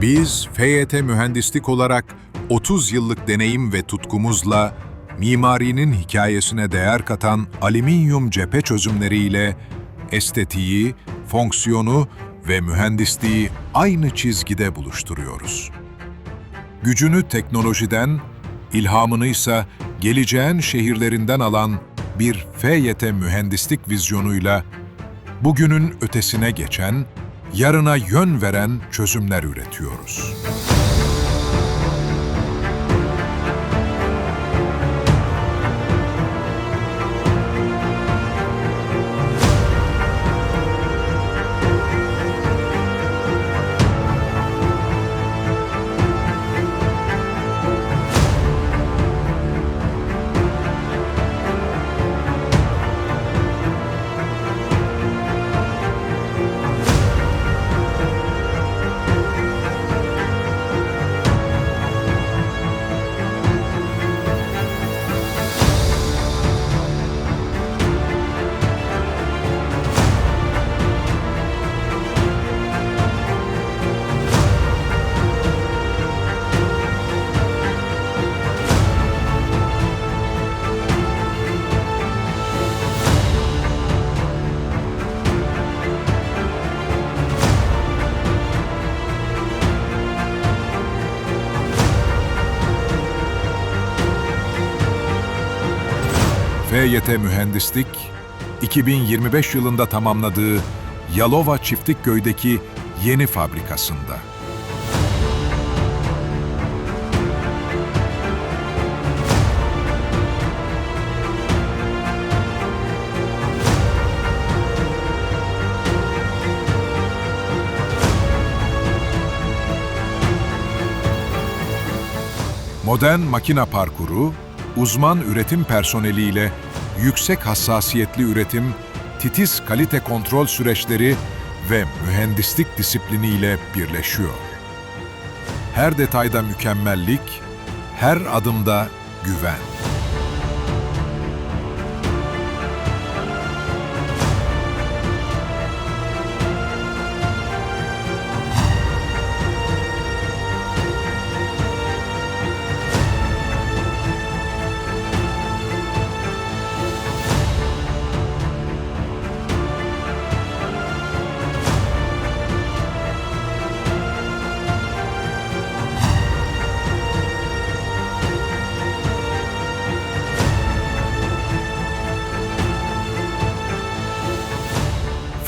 Biz FYT Mühendislik olarak 30 yıllık deneyim ve tutkumuzla mimarinin hikayesine değer katan alüminyum cephe çözümleriyle estetiği, fonksiyonu ve mühendisliği aynı çizgide buluşturuyoruz. Gücünü teknolojiden, ilhamını ise geleceğin şehirlerinden alan bir FYT mühendislik vizyonuyla bugünün ötesine geçen, yarına yön veren çözümler üretiyoruz. FYT Mühendislik, 2025 yılında tamamladığı Yalova Çiftlikköy'deki yeni fabrikasında. Modern makina parkuru, uzman üretim personeliyle yüksek hassasiyetli üretim, titiz kalite kontrol süreçleri ve mühendislik disipliniyle birleşiyor. Her detayda mükemmellik, her adımda güven.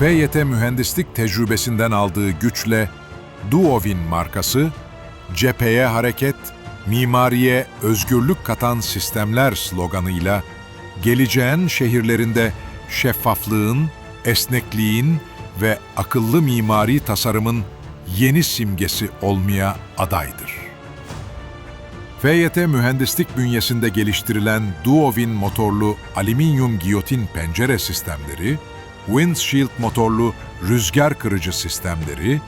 FYT mühendislik tecrübesinden aldığı güçle Duovin markası, cepheye hareket, mimariye özgürlük katan sistemler sloganıyla geleceğin şehirlerinde şeffaflığın, esnekliğin ve akıllı mimari tasarımın yeni simgesi olmaya adaydır. FYT mühendislik bünyesinde geliştirilen Duovin motorlu alüminyum giyotin pencere sistemleri, Windshield motorlu rüzgar kırıcı sistemleri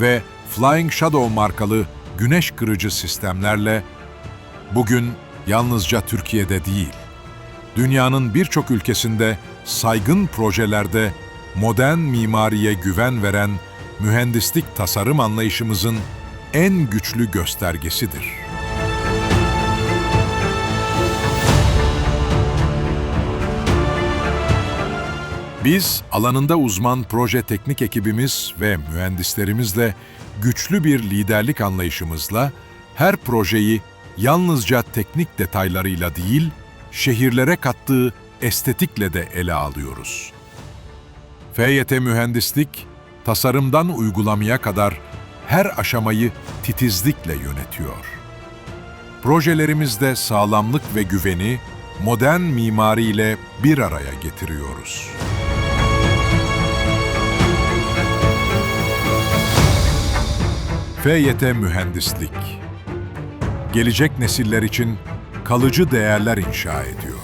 ve Flying Shadow markalı güneş kırıcı sistemlerle bugün yalnızca Türkiye'de değil, dünyanın birçok ülkesinde saygın projelerde modern mimariye güven veren mühendislik tasarım anlayışımızın en güçlü göstergesidir. Biz alanında uzman proje teknik ekibimiz ve mühendislerimizle güçlü bir liderlik anlayışımızla her projeyi yalnızca teknik detaylarıyla değil, şehirlere kattığı estetikle de ele alıyoruz. FYT Mühendislik, tasarımdan uygulamaya kadar her aşamayı titizlikle yönetiyor. Projelerimizde sağlamlık ve güveni modern mimariyle bir araya getiriyoruz. FYT Mühendislik Gelecek nesiller için kalıcı değerler inşa ediyor.